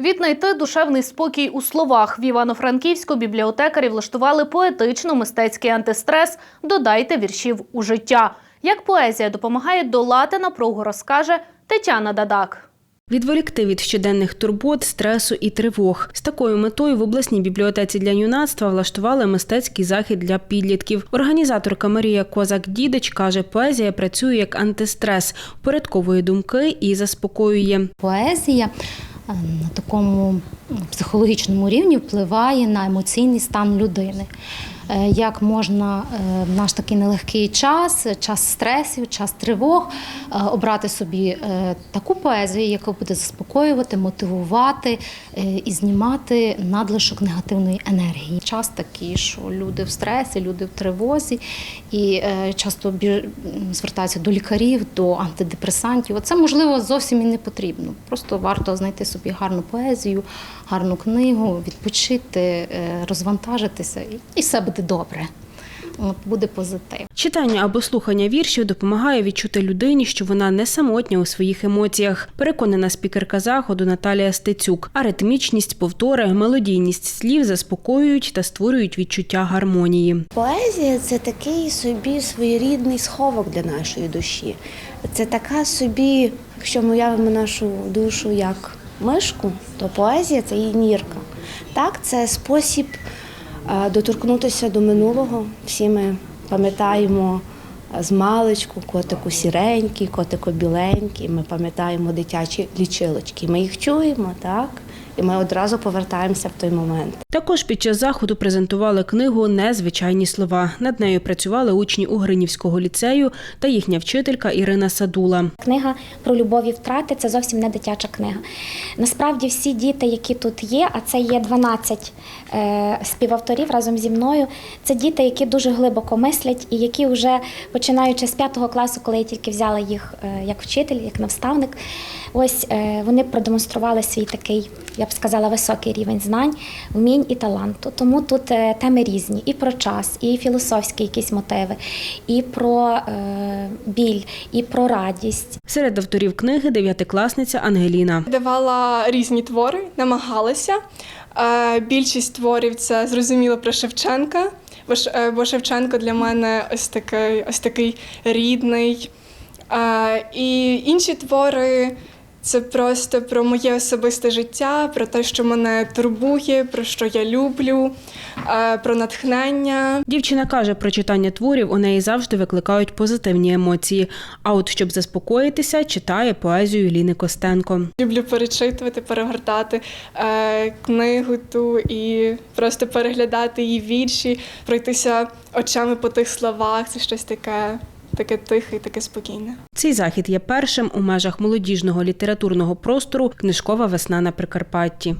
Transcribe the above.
Віднайти душевний спокій у словах в Івано-Франківську бібліотекарі влаштували поетично-мистецький антистрес Додайте віршів у життя. Як поезія допомагає долати напругу, розкаже Тетяна Дадак. Відволікти від щоденних турбот, стресу і тривог. З такою метою в обласній бібліотеці для юнацтва влаштували мистецький захід для підлітків. Організаторка Марія Козак-Дідич каже, поезія працює як антистрес, впорядковує думки і заспокоює. Поезія на такому психологічному рівні впливає на емоційний стан людини. Е, Як можна е, в наш такий нелегкий час, час стресів, час тривог, е, обрати собі таку поезію, яка буде заспокоювати, мотивувати і знімати надлишок негативної енергії. Час такий, що люди в стресі, люди в тривозі, і часто звертаються до лікарів, до антидепресантів. Оце можливо зовсім і не потрібно. Просто варто знайти собі гарну поезію, гарну книгу, відпочити, е, розвантажитися, і- і все буде добре. От буде позитив. Читання або слухання віршів допомагає відчути людині, що вона не самотня у своїх емоціях. Переконана спікерка заходу Наталія Стецюк. А ритмічність, повтори, мелодійність слів заспокоюють та створюють відчуття гармонії. Поезія це такий собі своєрідний сховок для нашої душі. Це така собі, якщо ми уявимо нашу душу як мишку, то поезія це її нірка. Так, це спосіб е, доторкнутися до минулого. Всі ми пам'ятаємо е, з маличку котику сіренький, котику біленький. Ми пам'ятаємо дитячі лічилочки. Ми їх чуємо, так? І ми одразу повертаємося в той момент. Також під час заходу презентували книгу Незвичайні слова. Над нею працювали учні Угринівського ліцею та їхня вчителька Ірина Садула. Книга про любов і втрати це зовсім не дитяча книга. Насправді всі діти, які тут є, а це є 12 е, співавторів разом зі мною. Це діти, які дуже глибоко мислять і які вже починаючи з 5 класу, коли я тільки взяла їх е, як вчитель, як наставник, ось е, вони продемонстрували свій такий, я б сказала, високий рівень знань, вмінь і таланту. Тому тут е, теми різні і про час, і філософські якісь мотиви, і про е, біль, і про радість. Серед авторів книги дев'ятикласниця Ангеліна. Давала різні твори, намагалася. Е, Більшість творів це зрозуміло про Шевченка, бо, Шевченко для мене ось такий, ось такий рідний. Е, І інші твори це просто про моє особисте життя, про те, що мене турбує, про що я люблю, е, про натхнення. Дівчина каже, про читання творів у неї завжди викликають позитивні емоції. А от щоб заспокоїтися, читає поезію Ліни Костенко. Люблю перечитувати, перегортати е, книгу ту і просто переглядати її вірші, пройтися очами по тих словах. Це щось таке, таке тихе, і таке спокійне. Цей захід є першим у межах молодіжного літературного простору Книжкова весна на Прикарпатті.